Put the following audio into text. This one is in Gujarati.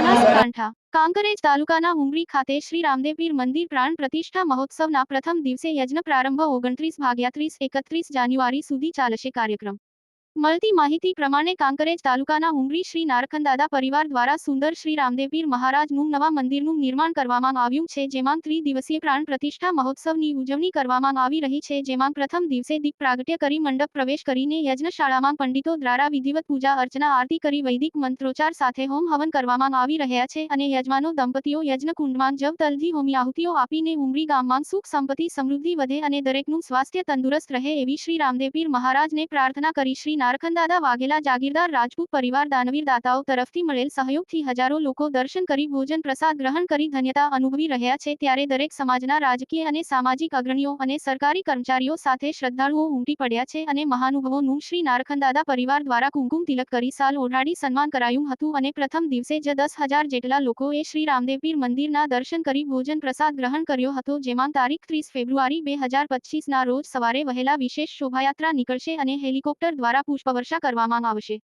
બનાસકાંઠા, કાંકરેજ તાલુકાના ઉમરી ખાતે શ્રી રામદેવપીર મંદિર પ્રાણ પ્રતિષ્ઠા મહોત્સવના પ્રથમ દિવસે યજ્ઞ પ્રારંભ ઓગણત્રીસ ભાગ્યા ત્રીસ એકત્રીસ જાન્યુઆરી સુધી ચાલશે કાર્યક્રમ. મળતી માહિતી પ્રમાણે કાંકરેજ તાલુકાના ઉમરી શ્રી નારખંદાદા પરિવાર દ્વારા સુંદર શ્રી રામદેવપીર મહારાજનું નવા મંદિરનું નિર્માણ કરવામાં આવ્યું છે, જેમાં ત્રિદિવસીય પ્રાણ પ્રતિષ્ઠા મહોત્સવની ઉજવણી કરવામાં આવી રહી છે, જેમાં પ્રથમ દિવસે દીપ પ્રાગટ્ય કરી મંડપ પ્રવેશ કરીને યજ્ઞશાળામાં પંડિતો દ્વારા વિધિવત પૂજા અર્ચના આરતી કરી વૈદિક મંત્રોચ્ચાર સાથે હોમ હવન કરવામાં આવી રહ્યા છે અને યજમાનો દંપતીઓ યજ્ઞકુંડમાં જવ તલથી હોમી આહુતિઓ આપીને ઉમરી ગામમાં સુખ સંપત્તિ સમૃદ્ધિ વધે અને દરેકનું સ્વાસ્થ્ય તંદુરસ્ત રહે એવી શ્રી રામદેવપીર મહારાજને પ્રાર્થના કરી શ્રી નારખંદાદા વાઘેલા જાગીરદાર રાજપૂત પરિવાર દાનવીર દાતાઓ તરફથી મળેલ સહયોગથી હજારો લોકો દર્શન કરી ભોજન પ્રસાદ ગ્રહણ કરી ધન્યતા અનુભવી રહ્યા છે. ત્યારે દરેક સમાજના રાજકીય અને સામાજિક અગ્રણીઓ અને સરકારી કર્મચારીઓ સાથે શ્રદ્ધાળુઓ ઉમટી પડ્યા છે અને મહાનુભાવોનું શ્રી નારખંદાદા પરિવાર દ્વારા કુમકુમ તિલક કરી સાલ ઓઢાડી સન્માન કરાયું હતું અને પ્રથમ દિવસે જ દસ હજાર જેટલા લોકોએ શ્રી રામદેવપીર મંદિરના દર્શન કરી ભોજન પ્રસાદ ગ્રહણ કર્યો હતો. જેમાં તારીખ ત્રીસ ફેબ્રુઆરી બે હજાર પચીસના રોજ સવારે વહેલા વિશેષ શોભાયાત્રા નીકળશે અને હેલિકોપ્ટર દ્વારા પુષ્પવર્ષા કરવામાં આવશે.